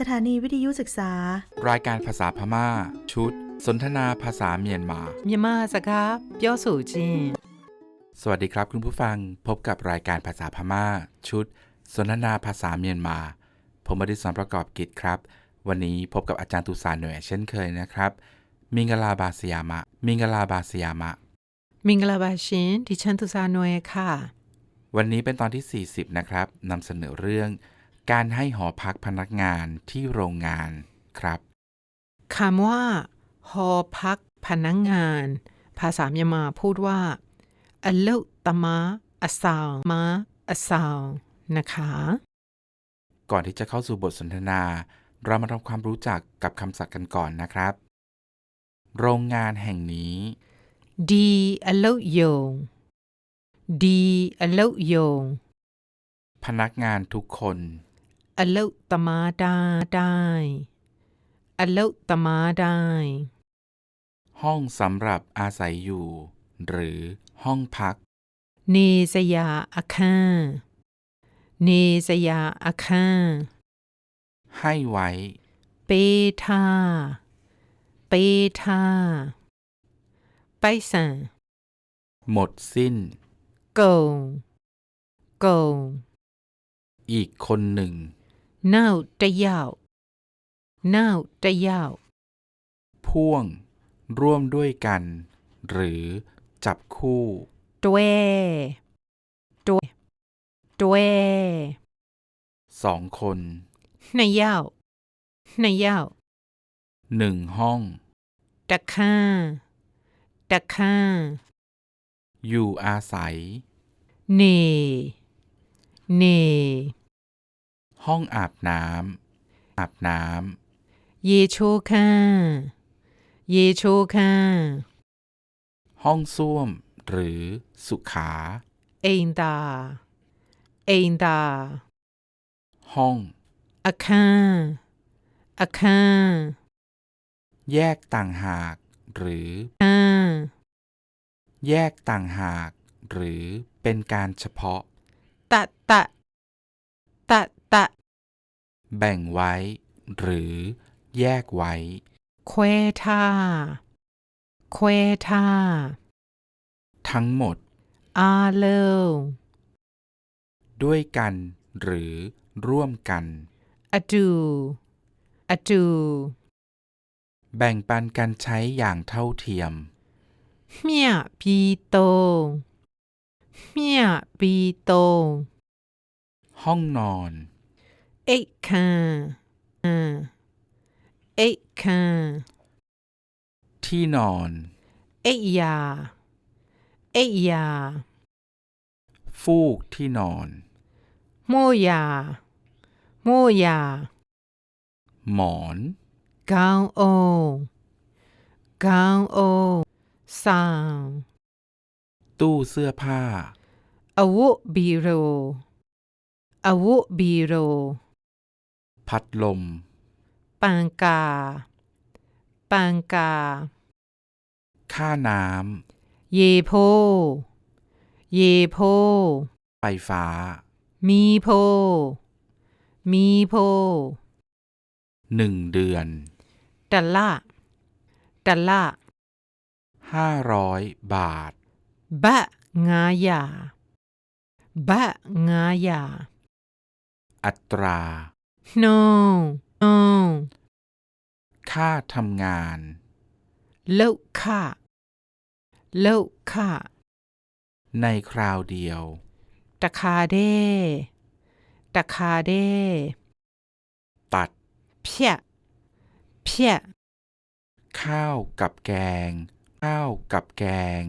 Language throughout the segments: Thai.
สถานีวิทยุศึกษา รายการภาษาพม่า ชุด สนทนาภาษาเมียนมาเมียนมาสครับย่อสู่จีนสวัสดีครับคุณผู้ฟังพบกับรายการภาษาพม่า ชุด สนทนาภาษาเมียนมา ผมบดิสอนประกอบกิจครับ วันนี้พบกับอาจารย์ตุสานหน่อเช่นเคยนะครับ มิงกลาบาสยามะ มิงกลาบาสยามะ มิงกลาบาชินดิฉันตุสานหน่อค่ะ วันนี้เป็นตอนที่ 40 นะครับนำเสนอเรื่อง การให้หอพักพนักงานที่โรงงานครับคำว่า หอพักพนักงาน ภาษาเมียนมาพูดว่าอลุตมาอสาวมาอสาวนะคะ ก่อนที่จะเข้าสู่บทสนทนา เรามาทำความรู้จักกับคำศัพท์กันก่อนนะครับ โรงงานแห่งนี้ ดีอลุยงดีอลุยงพนักงานทุกคน อลุตมาได้ได้อลุตมาได้ ห้องสำหรับอาศัยอยู่ หรือห้องพัก เนสยาอาคารเนสยาอาคารให้ไว้ เปทาเปทาไปสันหมดสิ้นกงกงอีกคนหนึ่ง เน่าตะยาวเน่าตะยาว พ่วง ร่วมด้วยกัน หรือจับคู่ตวตวตวสองคนนายาว นายาว หนึ่งห้องตะข้าตะข้าอยู่อาศัย เน เน ห้องอาบน้ำอาบน้เยโชคาเยโชคาำห้องส้วม หรือสุขา เอ็นตาเอ็นตาห้องอาคาอาคาแยกต่างหาก หรืออาแยกต่างหาก หรือเป็นการเฉพาะ ตะ ตะ ตะตะ แบ่งไว้ หรือแยกไว้เควทาเควทาทั้งหมด อาเลวด้วยกัน หรือร่วมกันอะดูอะดูแบ่งปันกันใช้อย่างเท่าเทียม เมียปีโต เมียปีโต ห้องนอน เอ็กคาอ่าเอ็กคาที่นอนเอ็กยาเอ็กยาฟูกที่นอนโมยาโมยาหมอนกาวโอกาวโอสาวตู้เสื้อผ้าอาวุบีโรอาวุบีโร พัดลมปังกาปังกา ค่าน้เยโพ เยโพำไฟฟ้า มีโพ มีโพ หนึ่งเดือนดอลลาร์ดอลลาร์ห้าร้อยบาท บะงายา บะงายา อัตรา no no ค่าทำงาน เลิกค่า เลิกค่า ในคราวเดียว ตะคาเด้ตะคาเด้ตัด เพี้ย เพี้ย ข้าวกับแกง ข้าวกับแกง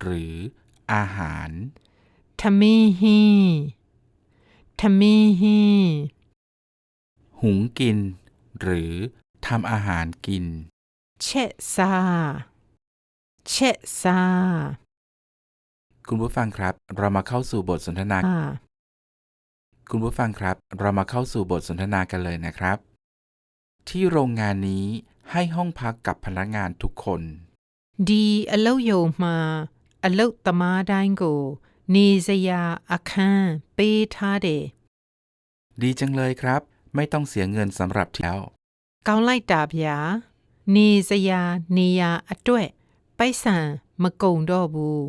หรืออาหารทำมิฮีทำมิฮี หุงกิน หรือทำอาหารกิน เชซา เชซา คุณผู้ฟังครับ เรามาเข้าสู่บทสนทนา คุณผู้ฟังครับ เรามาเข้าสู่บทสนทนากันเลยนะครับ ที่โรงงานนี้ให้ห้องพักกับพนักงานทุกคน ดีอเลโยมาอเลตมาไดโกนีซยาอาคาเปทาเดดีจังเลยครับ ไม่ต้องเสียเงินสำหรับที่แล้ว ကောင်းလိုက်တာဗျာနေစရာနေရာအတွက်ပိုက်ဆံမကုန်တော့ဘူး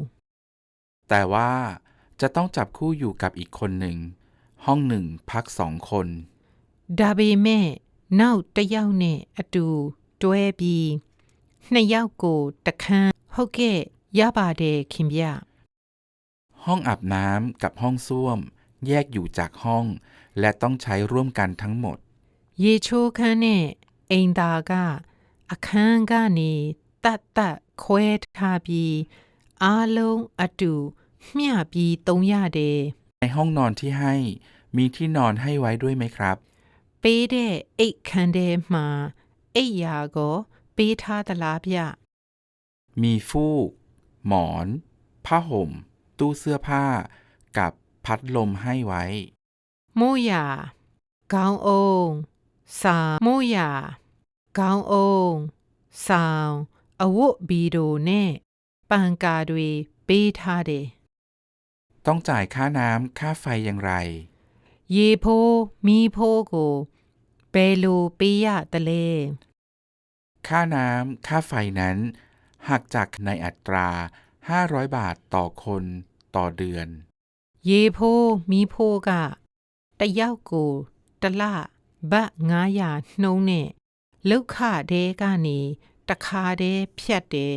แต่ว่าจะต้องจับคู่อยู่กับอีกคนหนึ่ง ห้องหนึ่งพักสองคน ဒါပေမဲ့နောက်တစ်ယောက်နဲ့အတူတွဲပြီးနှစ်ယောက်ကိုတစ်ခန်းဟုတ်ကဲ့ရပါတယ်ခင်ဗျ ห้องอาบน้ำกับห้องส้วม แยกอยู่จากห้อง และต้องใช้ร่วมกันทั้งหมดเยโชคันเนเองดากาอาคางกานีตัดตะเควทาบีอาลงอตูเมียบีตงยาเด ในห้องนอนที่ให้มีที่นอนให้ไว้ด้วยไหมครับเปเดเอกคันเดมาเอยาโกเปทาตลาบยะมีฟูก หมอน ผ้าห่ม ตู้เสื้อผ้า กับพัดลมให้ไว้ မိုးရာခေါင်းအုံးစာမိုးရာခေါင်းအုံးဆောင်အဝတ်ဘီဒိုနဲ့ပန်ကာတွေပေးထားတယ် ต้องจ่ายค่าน้ำค่าไฟอย่างไร ရေဖိုးမီးဖိုးကိုဘယ်လိုပေးရသလဲ ค่าน้ำค่าไฟนั้น หักจากในอัตรา 500 บาทต่อคนต่อเดือน ရေဖိုးမီးဖိုးက တစ်ယောက်ကိုတစ်လဘတ်900နှုံးနဲ့လောက်ခတဲကနေတစ်ခါတည်းဖြတ်တယ်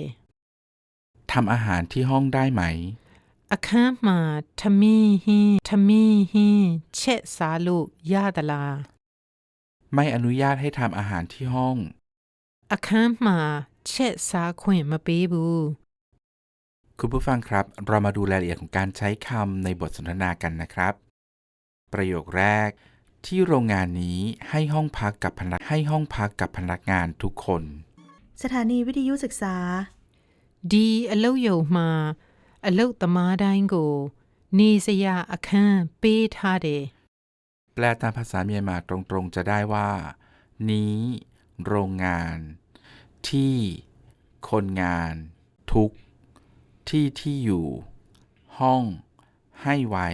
ทำอาหารที่ห้องได้ไหม အခန်းမှာထမင်းဟင်းထမင်းဟင်းချက်စားလို့ရသလား ไม่อนุญาตให้ทำอาหารที่ห้อง အခန်းမှာချက်စားခွင့်မပေးဘူး คุณผู้ฟังครับ เรามาดูรายละเอียดของการใช้คำในบทสนทนากันนะครับ ประโยคแรก ที่โรงงานนี้ให้ห้องพักกับพนักให้ห้องพักกับพนักงานทุกคน สถานีวิทยุศึกษา ดีอเลโยมาอเลตมาไดงโกนีสยาอาคันเปทาเดแปลตามภาษาเมียนมาตรงๆจะได้ว่า นี้ โรงงาน ที่ คนงาน ทุก ที่ที่อยู่ ห้อง ให้ไว้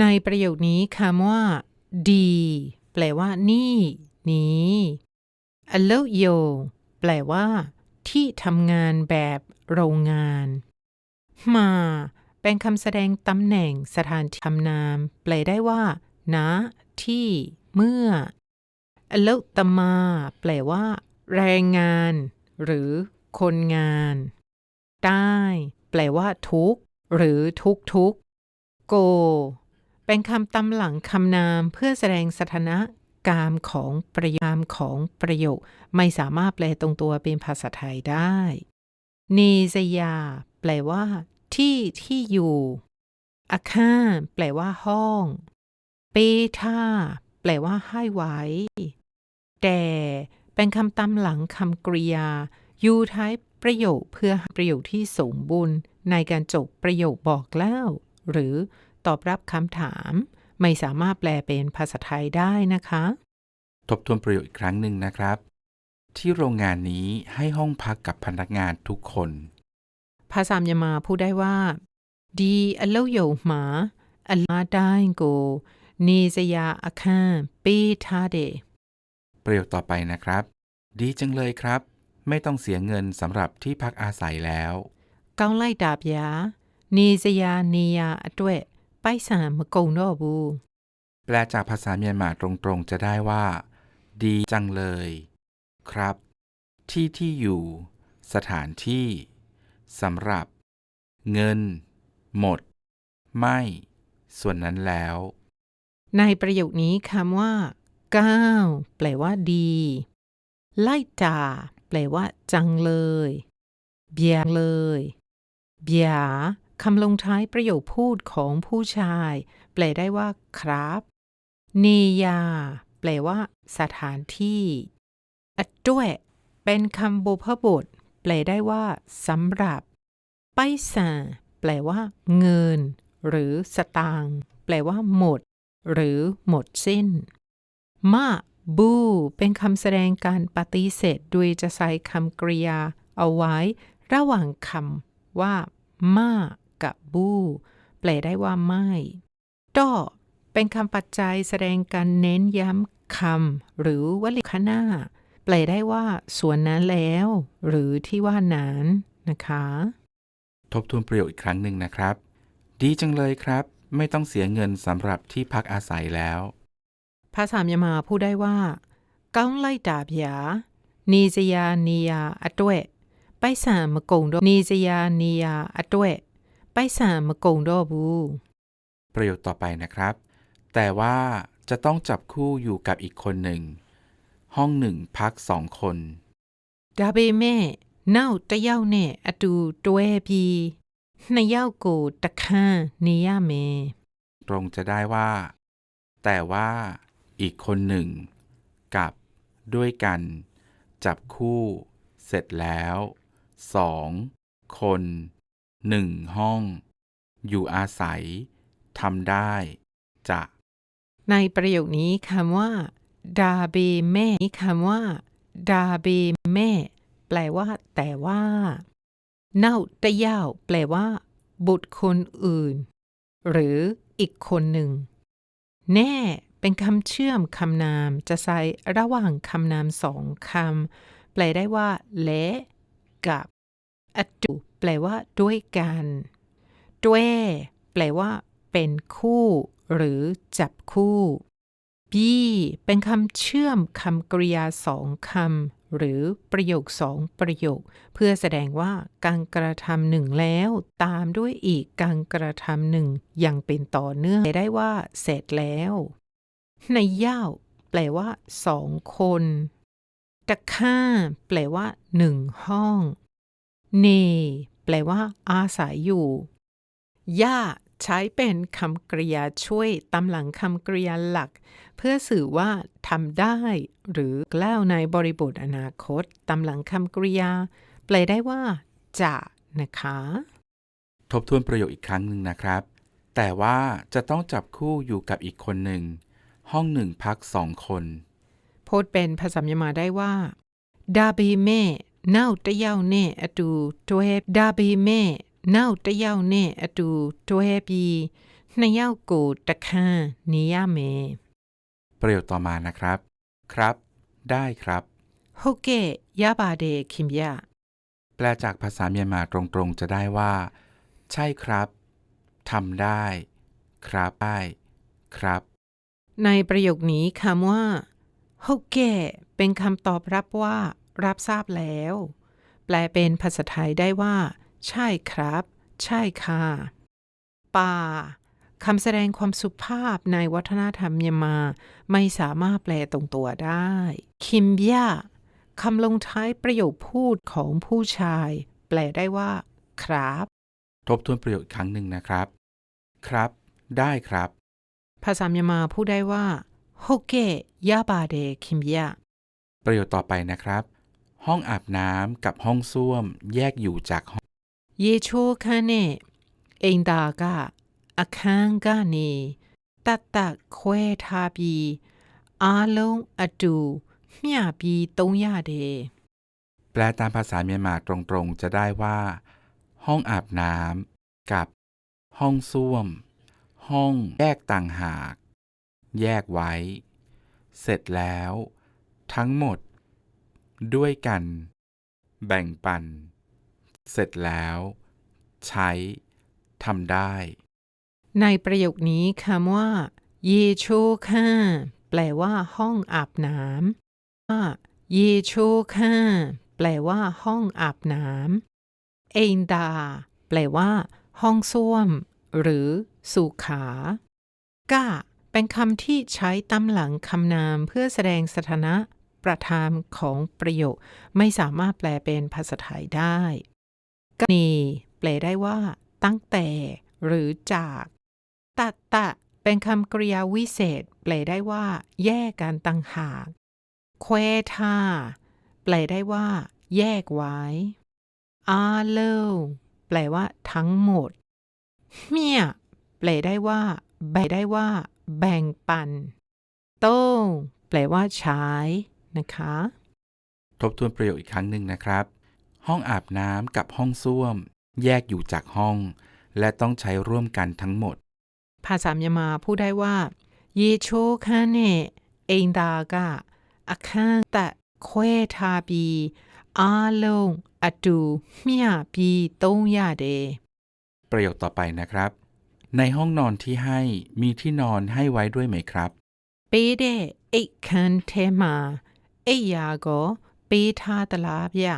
ในประโยคนี้คำว่า ดี แปลว่า นี่ นี้อเลโยแปลว่า ที่ทำงานแบบโรงงาน มา เป็นคำแสดงตำแหน่งสถานที่ทำนาม แปลได้ว่าณที่ เมื่ออเลตมา แปลว่า แรงงาน หรือ คนงานได้แปลว่า ทุกหรือทุกทุกโก เป็นคำตำหลังคำนามเพื่อแสดงสถานะกามของประโยคของประโยค ไม่สามารถแปลตรงตัวเป็นภาษาไทยได้เนซยา แปลว่า ที่ที่อยู่ อาคาแปลว่าห้อง เปท่าแปลว่าให้ไว้ แต่เป็นคำตำหลังคำกริยา อยู่ท้ายประโยคเพื่อประโยคที่สมบูรณ์ในการจบประโยคบอกเล่า หรือ ตอบรับคำถาม ไม่สามารถแปลเป็นภาษาไทยได้นะคะ ทบทวนประโยคอีกครั้งหนึ่งนะครับ ที่โรงงานนี้ให้ห้องพักกับพนักงานทุกคน ภาษามยามาพูดได้ว่าดีอัลโลโยหมาอัลมาได้โกนีสยาอาคาปีทาเดประโยคต่อไปนะครับ ดีจังเลยครับ ไม่ต้องเสียเงินสำหรับที่พักอาศัยแล้วเกาไล่ดาบยานีสยาเนียาตเว ပိုက်ဆံမကုန်တော့ဘူး แปลจากภาษาเมียนมาตรงๆจะได้ว่า ดีจังเลย ครับ ที่ที่อยู่ สถานที่สำหรับ เงิน หมด ไม่ ส่วนนั้นแล้ว ในประโยคนี้คำว่าก้าวแปลว่าดี ไล่ตาแปลว่า จังเลยเบียเลยเบีย คำลงท้ายประโยคพูดของผู้ชาย แปลได้ว่า ครับเนยา แปลว่า สถานที่อัดด้วย เป็นคำบุพบท แปลได้ว่าสำหรับไปสันแปลว่า เงิน หรือสตางค์แปลว่า หมด หรือหมดสิ้น มาบู เป็นคำแสดงการปฏิเสธโดยจะใช้คำกริยา เอาไว้ ระหว่างคำว่ามา กับบู้แปลได้ว่าไม่ต่อเป็นคำปัจจัยแสดงการเน้นย้ำคำหรือวลีข้างหน้าแปลได้ว่า ส่วนนั้นแล้ว หรือที่ว่านั้นนะคะ ทบทวนประโยคอีกครั้งหนึ่งนะครับ ดีจังเลยครับ ไม่ต้องเสียเงินสำหรับที่พักอาศัยแล้ว ภาษามยามาพูดได้ว่าก้องไล่ดาบยานีจยานียาอด้วไปสามกงด้วยนีจยานียาอด้ว ပိုက်ဆံမကုံတော့ဘူး ประโยคต่อไปนะครับ แต่ว่าจะต้องจับคู่อยู่กับอีกคนหนึ่ง ห้องหนึ่งพักสองคน ဒါပေမဲ့နောက်တစ်ယောက်နဲ့အတူတွဲပြီးနှစ်ယောက်ကိုတစ်ခန်းနေရမယ် ตรงจะได้ว่า แต่ว่าอีกคนหนึ่ง กับด้วยกัน จับคู่ เสร็จแล้วสองคน หนึ่งห้อง อยู่อาศัยทำได้จะในประโยคนี้คำว่าดาเบแม่คำว่าดาเบแม่ แปลว่า แต่ว่าเน่าตะยาวแปลว่า บุตรคนอื่น หรืออีกคนหนึ่ง แน่ เป็นคำเชื่อมคำนามจะใส่ระหว่างคำนามสองคำแปลได้ว่า และ กับอตุ แปลว่า ด้วยกันด้วยแปลว่า เป็นคู่ หรือจับคู่บีเป็นคำเชื่อมคำกริยาสองคำหรือประโยคสองประโยค เพื่อแสดงว่าการกระทำหนึ่งแล้ว ตามด้วยอีกการกระทำหนึ่งย่างเป็นต่อเนื่องได้ว่า เสร็จแล้ว ในย่าวแปลว่าสองคนตะค่าแปลว่าหนึ่งห้อง เน แปลว่า อาศัยอยู่ ย่า ใช้เป็นคำกริยาช่วยตำหลังคำกริยาหลัก เพื่อสื่อว่าทำได้ หรือแล้วในบริบทอนาคตตำหลังคำกริยา แปลได้ว่า จะ นะคะ ทบทวนประโยคอีกครั้งหนึ่งนะครับ แต่ว่าจะต้องจับคู่อยู่กับอีกคนหนึ่ง ห้องหนึ่งพักสองคน พูดเป็นภาษาเมียนมาได้ว่าดาบีเม่ เน่าตะเย้าเน่อตูตัวเฮดาบีเม่เน่าตะเย้าเน่อตูตัวเฮบีนายเย้ากูตะคานิยาเม ประโยคต่อมานะครับ ครับ ได้ครับ ဟုတ်ကဲ့ရပါတယ်ခင်ဗျ แปลจากภาษาเมียนมาตรงๆ จะได้ว่า ใช่ครับทำได้ ครับได้ ครับ ในประโยคนี้คำว่าဟုတ်ကဲ့เป็นคำตอบรับว่า รับทราบแล้ว แปลเป็นภาษาไทยได้ว่า ใช่ครับ ใช่ค่ะ ป่าคำแสดงความสุภาพในวัฒนธรรมเยมาไม่สามารถแปลตรงตัวได้ คิมเบียคำลงท้ายประโยคพูดของผู้ชาย แปลได้ว่า ครับ ทบทวนประโยคครั้งหนึ่งนะครับ ครับ ได้ครับ ภาษาเยมาพูดได้ว่าโฮเกยาบาเดคิมเบียประโยคต่อไปนะครับ ห้องอาบน้ำกับห้องส้วม แยกอยู่จากห้อง ရေချိုးခန်းနဲ့အိမ်သာကအခန်းကနေတတ်တတ်ခွဲထားပြီးအားလုံးအတူမျှပြီးသုံးရတယ် แปลตามภาษาเมียนมาตรงๆ จะได้ว่า ห้องอาบน้ำกับ ห้องส้วม ห้องแยกต่างหาก แยกไว้ เสร็จแล้ว ทั้งหมด ด้วยกัน แบ่งปัน เสร็จแล้ว ใช้ทำได้ ในประโยคนี้คำว่า เยโชค่าแปลว่า ห้องอาบน้ำว่าเยโชค่าแปลว่า ห้องอาบน้ำเอนดา แปลว่า ห้องส้วม หรือสุขาก้าเป็นคำที่ใช้ตำหลังคำนามเพื่อแสดงสถานะ ประธานของประโยคไม่สามารถแปลเป็นภาษาไทยได้กนีแปลได้ว่า ตั้งแต่ หรือจากตะตะ เป็นคำกริยาวิเศษ แปลได้ว่า แยกกันต่างหากแควทาแปลได้ว่า แยกไว้อาเลวแปลว่า ทั้งหมด เมียแปลได้ว่า แบ่งได้ว่า แบ่งปัน โต้งแปลว่าใช้ นะคะ ทบทวนประโยคอีกครั้งหนึ่งนะครับ ห้องอาบน้ำกับห้องส้วม แยกอยู่จากห้อง และต้องใช้ร่วมกันทั้งหมด ภาษามยามาพูดได้ว่าเยโชคาเนเองดากะอาคาตะเควทาบีอาลงอตูเมียาปีตงยาเด ประโยคต่อไปนะครับ ในห้องนอนที่ให้มีที่นอนให้ไว้ด้วยไหมครับ เปเดเอกคันเทมา အိတ်ယာကိုပေးထားသလားဗျ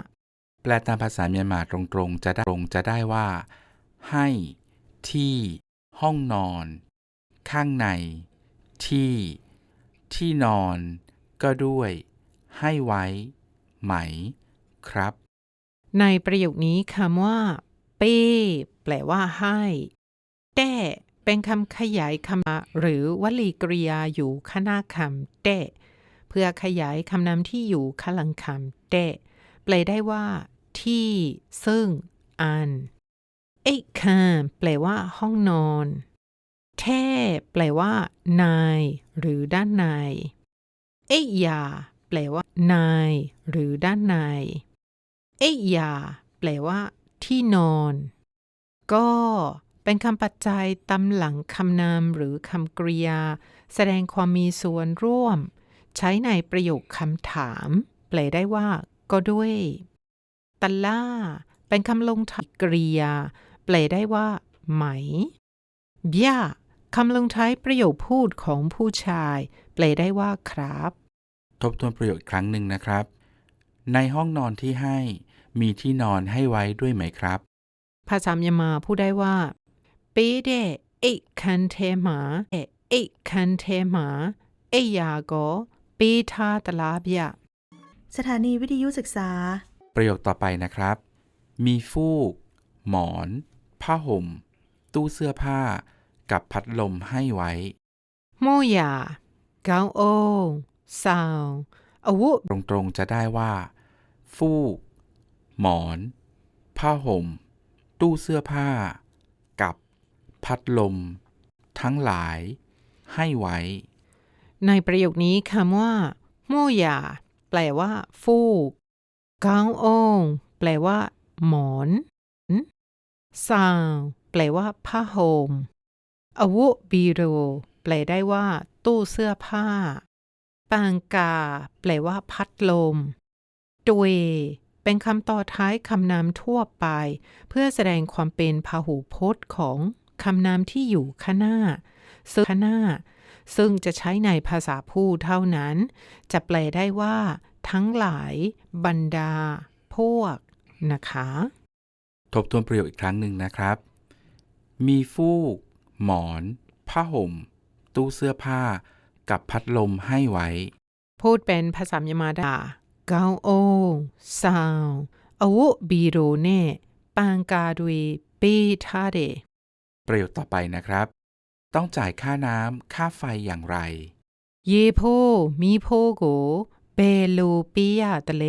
แปลตามภาษาเมียนมาตรงๆ จะได้ตรงจะได้ว่า ให้ ที่ ห้องนอน ข้างใน ที่ ที่นอน ก็ด้วย ให้ไว้ ไหม ครับ ในประโยคนี้คำว่า เป้ แปลว่าให้แต่เป็นคำขยายคำหรือวลีกริยาอยู่ข้างหน้าคำแต่ เพื่อขยายคำนามที่อยู่ข้างหลังคำแต่แปลได้ว่า ที่ ซึ่ง อันเอกคำแปลว่า ห้องนอน แท่แปลว่า นาย หรือด้านในเอกยา แปลว่า นาย หรือด้านในเอยยา แปลว่า ที่นอน ก็เป็นคำปัจจัยตำหลังคำนามหรือคำกริยา แสดงความมีส่วนร่วม ใช้ในประโยคคำถามแปลได้ว่า ก็ด้วยตะล่า เป็นคำลงท้ายกริยา แปลได้ว่า ไหมบย่าคำลงท้ายประโยคพูดของผู้ชาย แปลได้ว่าครับ ทบทวนประโยคครั้งหนึ่งนะครับ ในห้องนอนที่ให้ มีที่นอนให้ไว้ด้วยไหมครับ ภาษามยามาพูดได้ว่าเปเดเอกคันเทมาเอกคันเทมาเอยาโก ပေးထားသလားဗျ สถานีวิทยุศึกษา ประโยคต่อไปนะครับ มีฟูก หมอน ผ้าห่ม ตู้เสื้อผ้า กับพัดลมให้ไว้ မို့ယာခေါင်းအုံးဆောင်အဝတ် ตรงๆจะได้ว่า ฟูก หมอน ผ้าห่ม ตู้เสื้อผ้า กับ พัดลม ทั้งหลาย ให้ไว้ ในประโยคนี้คำว่าโมยาแปลว่าฟูกกางองแปลว่า หมอนซาวแปลว่าผ้าห่มอวุบีโร แปลได้ว่า ตู้เสื้อผ้าปังกา แปลว่า พัดลมตวยเป็นคำต่อท้ายคำนามทั่วไป เพื่อแสดงความเป็นพหูพจน์ของคำนามที่อยู่ข้างหน้าซึ่งข้างหน้า ซึ่งจะใช้ในภาษาพูดเท่านั้น จะแปลได้ว่า ทั้งหลายบรรดา พวก นะคะ ทบทวนประโยคอีกครั้งหนึ่งนะครับ มีฟูก หมอน ผ้าห่ม ตู้เสื้อผ้า กับพัดลมให้ไว้ พูดเป็นภาษาเมียนมาดาเกาโอซาวอวุบีโรเน่ปางกาดวยเปทาเดประโยคต่อไปนะครับ ต้องจ่ายค่าน้ำค่าไฟอย่างไร เยโพ มีโพโกเบลูปิยาตะเล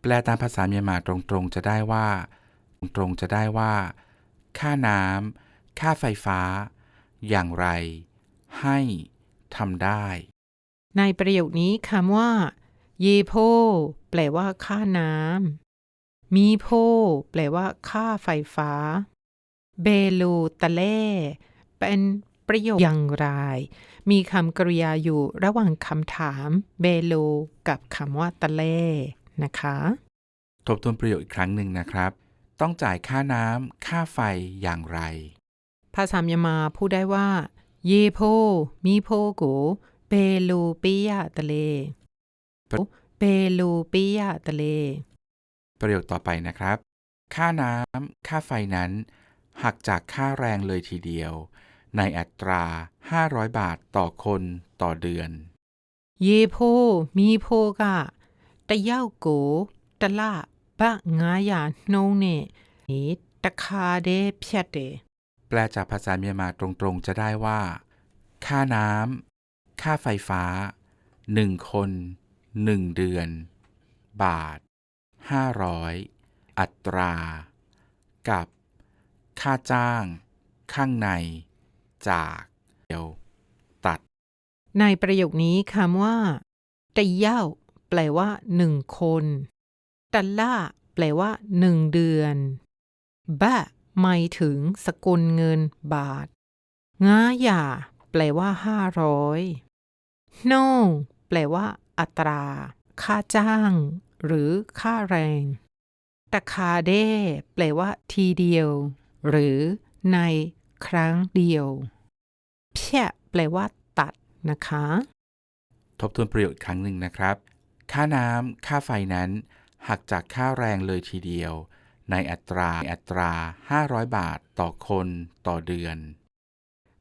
แปลตามภาษาเมียนมาตรงๆจะได้ว่า ตรงๆจะได้ว่า ค่าน้ำค่าไฟฟ้า อย่างไร ให้ทำได้ ในประโยคนี้คำว่า เยโพ แปลว่า ค่าน้ำมีโพ แปลว่า ค่าไฟฟ้า เบลูตะเล่ เป็นประโยคอย่างไร มีคำกริยาอยู่ระหว่างคำถามเบลูกับคำว่าตะเล่นะคะ ทบทวนประโยคอีกครั้งหนึ่งนะครับ ต้องจ่ายค่าน้ำค่าไฟอย่างไร ภาษาเมียนมาพูดได้ว่า เยโพ มีโพโกเบลูปิยาตะเลเบลูปิยาตะเล ประโยคต่อไปนะครับ ค่าน้ำค่าไฟนั้น หักจากค่าแรงเลยทีเดียว ในอัตรา 500 บาทต่อคนต่อเดือน เยโพ มีโพกะตะเย้าโกตะละบะงายาโนเนนี่ตะคาเดเพียเดแปลจากภาษาเมียนมาตรงๆจะได้ว่า ค่าน้ำ ค่าไฟฟ้า1คน1เดือน บาท500อัตรา กับ ค่าจ้าง ข้างใน จากเดียวตัด ในประโยคนี้คำว่าตะเย้าแปลว่าหนึ่งคนตะละแปลว่าหนึ่งเดือนบะหมายถึงสกุลเงินบาทงาหยาแปลว่าห้าร้อยโน่แปลว่า อัตรา ค่าจ้าง หรือค่าแรงตะคาเด้แปลว่า ทีเดียว หรือใน ครั้งเดียวเพียแปลว่า ตัดนะคะ ทบทวนประโยชน์ครั้งหนึ่งนะครับ ค่าน้ำค่าไฟนั้น หักจากค่าแรงเลยทีเดียว ในอัตราอัตรา 500 บาทต่อคนต่อเดือน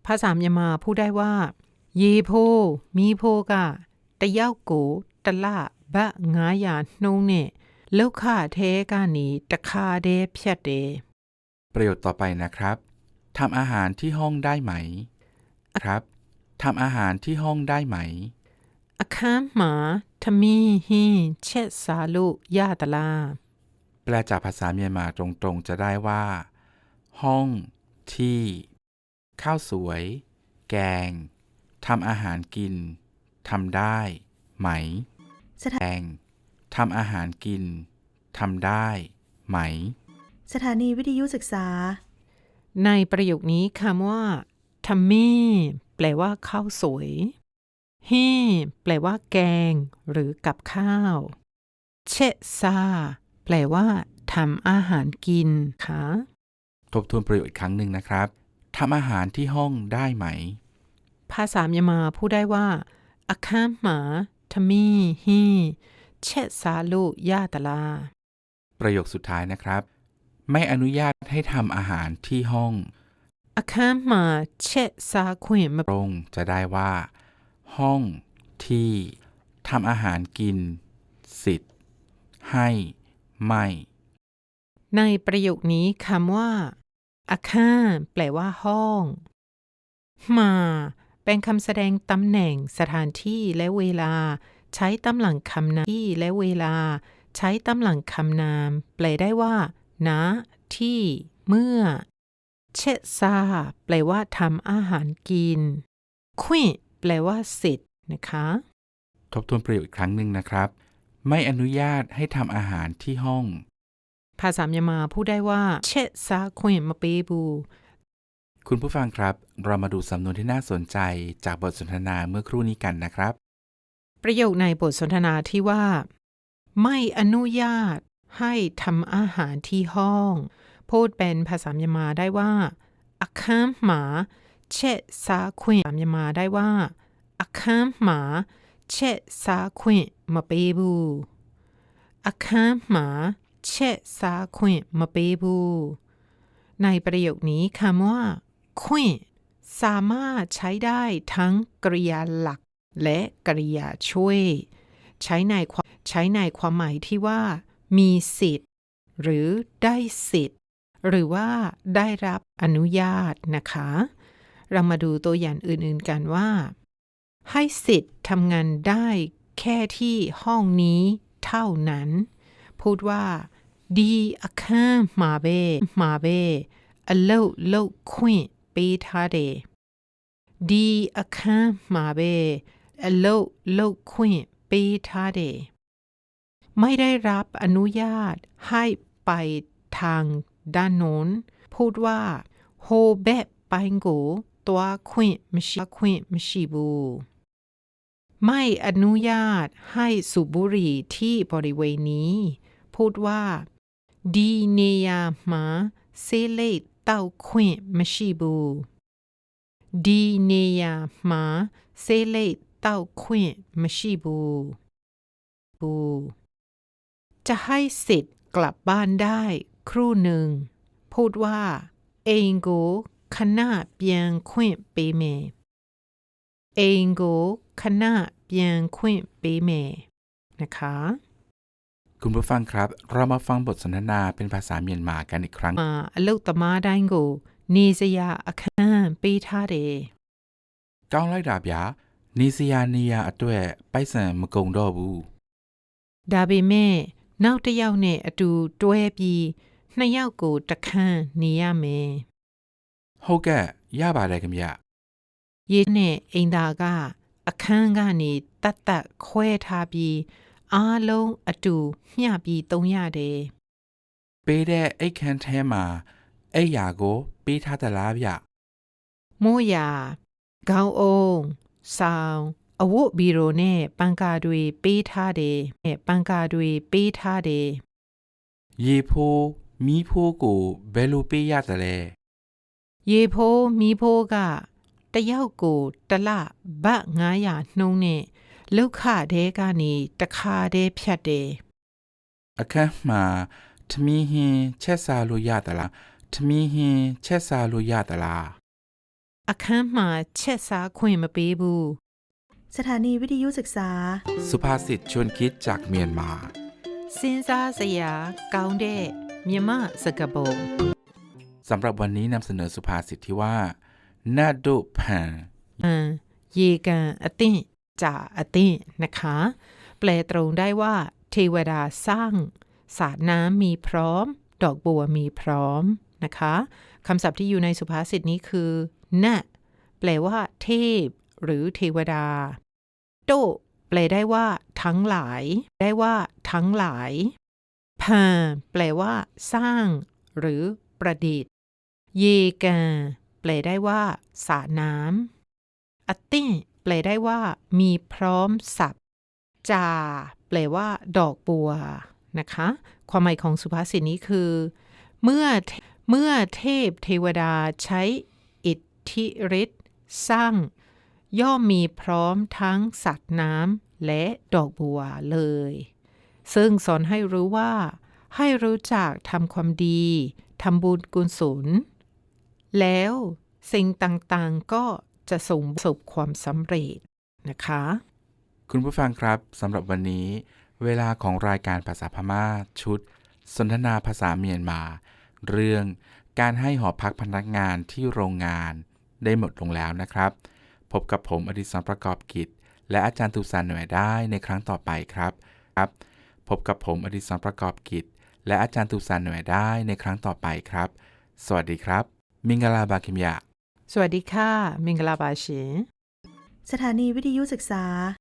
ภาษามยามาพูดได้ว่ายีโพ มีโพกะตะเย้าโกตะละบะงายานนงเนแล้วค่าเทกานีตะคาเดพยเดประโยชน์ต่อไปนะครับ ทำอาหารที่ห้องได้ไหม ครับทำอาหารที่ห้องได้ไหมอาคามหมาทมีฮีเชสาลุยาตลา แปลจากภาษาเมียนมาตรงๆ จะได้ว่า ห้อง ที่ ข้าวสวย แกงทำอาหารกินทำได้ ไหมแกงทำอาหารกินทำได้ ไหม สถานีวิทยุศึกษา ในประโยคนี้คำว่าทำมีแปลว่าข้าวสวยฮีแปลว่าแกง หรือกับข้าว เชะซาแปลว่าทำอาหารกินค่ะทบทวนประโยคอีกครั้งหนึ่งนะครับทำอาหารที่ห้องได้ไหม ภาษาเมียนมาพูดได้ว่าอาคามหมาทมีฮีเชะซาลุยาตะลา ประโยคสุดท้ายนะครับ ไม่อนุญาตให้ทำอาหารที่ห้องอาคามหมาเชะซาขวนมาตรงจะได้ว่า ห้องที่ทำอาหารกิน สิทธิ์ ให้ไม่ ในประโยคนี้คำว่าอาคามแปลว่าห้องหมาเป็นคำแสดงตำแหน่งสถานที่และเวลา ใช้ตำหลังคำนามที่และเวลา ใช้ตำหลังคำนาม แปลได้ว่า ณที่เมื่อ เชะซาแปลว่าทำอาหารกินควิแปลว่าสิทธิ์นะคะ ทบทวนประโยคอีกครั้งหนึ่งนะครับ ไม่อนุญาตให้ทำอาหารที่ห้อง ภาษาเมียนมาพูดได้ว่า เชะซาควิมาเปบู คุณผู้ฟังครับ เรามาดูสำนวนที่น่าสนใจจากบทสนทนาเมื่อครู่นี้กันนะครับ ประโยคในบทสนทนาที่ว่า ไม่อนุญาต ให้ทำอาหารที่ห้อง พูดเป็นภาษามยมาได้ว่าอาคามหมาเชะซาควินภามยมาได้ว่าอาคามหมาเชะซาควินมาเปบูอาคามหมาเชะซาควินมาเปบู ในประโยคนี้คำว่าควินสามารถใช้ได้ทั้งกริยาหลักและกริยาช่วย ใช้ในความใช้ในความหมายที่ว่า มีสิทธิ์ หรือได้สิทธิ์ หรือว่าได้รับอนุญาตนะคะ เรามาดูตัวอย่างอื่นๆกันว่า ให้สิทธิ์ทำงานได้แค่ที่ห้องนี้เท่านั้น พูดว่าดีอาคามาเบมาเบอโลโลควินปีทาเดดีอาคามาเบอโลโลควินปีทาเด ไม่ได้รับอนุญาตให้ไปทางด้านโน้น พูดว่าโฮเบะไปงูตัวควิมชิควิมชิบูไม่อนุญาตให้สุบุรีที่บริเวณนี้ พูดว่าดีเนียมาเซเลตเต้าควิมชิบูดีเนียมาเซเลตเต้าควิมชิบูบู จะให้สิทธิ์กลับบ้านได้ครู่หนึ่ง พูดว่าเองโกคณะเปียงควนปีเมเองโกคณะเปียงควนปีเมนะคะ คุณผู้ฟังครับ เรามาฟังบทสนทนาเป็นภาษาเมียนมากันอีกครั้งมาลูกตมาได้กูนิสยาอคณาปีทาเดก้างไล่ดาบยานิสยาเนียอตัวไปเสมมกงดอบูดาบเม နောက်တစ်ယောက်နဲ့အတူတွဲပြီးနှစ်ယောက်ကိုတစ်ခန်းနေရမယ်ဟုတ်ကဲ့ရပါတယ်ခင်ဗျ။ရေနဲ့အိမ်သားကအခန်းကနေတတ်တတ်ခွဲထားပြီးအားလုံးအတူမျှပြီးသုံးရတယ်ပေးတဲ့အိတ်ခမ်းထဲမှာအိတ်ယာကို ပေးထားသလားဗျ။မိုးရာခေါင်းအုံးဆောင်း အဝတ်ဘီရိုနဲ့ပန်ကာတွေပေးထားတယ်နဲ့ပန်ကာတွေပေးထားတယ်ရေဖိုးမီးဖိုးကိုဘယ်လိုပေးရသလဲရေဖိုးမီးဖိုးကတယောက်ကိုတစ်လဘတ်900နှုံးနဲ့လောက်ခတဲကနေတခါတည်းဖြတ်တယ်အခန်းမှာထမင်းဟင်းချက်စားလို့ရသလားထမင်းဟင်းချက်စားလို့ရသလားအခန်းမှာချက်စားခွင့်မပေးဘူး สถานีวิทยุศึกษา สุภาษิตชวนคิดจากเมียนมา ซินซาสยาเกาเดเมียมาสกบงสำหรับวันนี้นำเสนอสุภาษิตที่ว่าน้าดูแผงอ่าเยกาอติจ่าอตินะคะ แปลตรงได้ว่า เทวดาสร้างสาดน้ำมีพร้อม ดอกบัวมีพร้อมนะคะคำศัพท์ที่อยู่ในสุภาษิตนี้คือนะแปลว่า เทพ หรือเทวดา โตแปลได้ว่า ทั้งหลาย ได้ว่า ทั้งหลายพาแปลว่า สร้าง หรือประดิษฐ์ เยกาแปลได้ว่าสาน้ำอติแปลได้ว่า มีพร้อมสับจา แปลว่า ดอกบัวนะคะ ความหมายของสุภาษิตนี้คือ เมื่อเมื่อเทพเทวดาใช้อิทธิฤทธิ์สร้าง ย่อมมีพร้อมทั้งสัตว์น้ำและดอกบัวเลย ซึ่งสอนให้รู้ว่า ให้รู้จักทำความดีทำบุญกุศลแล้วสิ่งต่างๆก็จะส่งประสบความสำเร็จนะคะ คุณผู้ฟังครับสำหรับวันนี้ เวลาของรายการภาษาพม่าชุด สนทนาภาษาเมียนมา เรื่องการให้หอพักพนักงานที่โรงงานได้หมดลงแล้วนะครับ พบกับผมอดิศรประกอบกิจ และอาจารย์ตุสานหน่วยได้ในครั้งต่อไปครับครับ พบกับผมอดิศรประกอบกิจ และอาจารย์ตุสานหน่วยได้ในครั้งต่อไปครับ สวัสดีครับ มิงกลาบาคิมยาสวัสดีค่ะ มิงกลาบาชินสถานีวิทยุศึกษา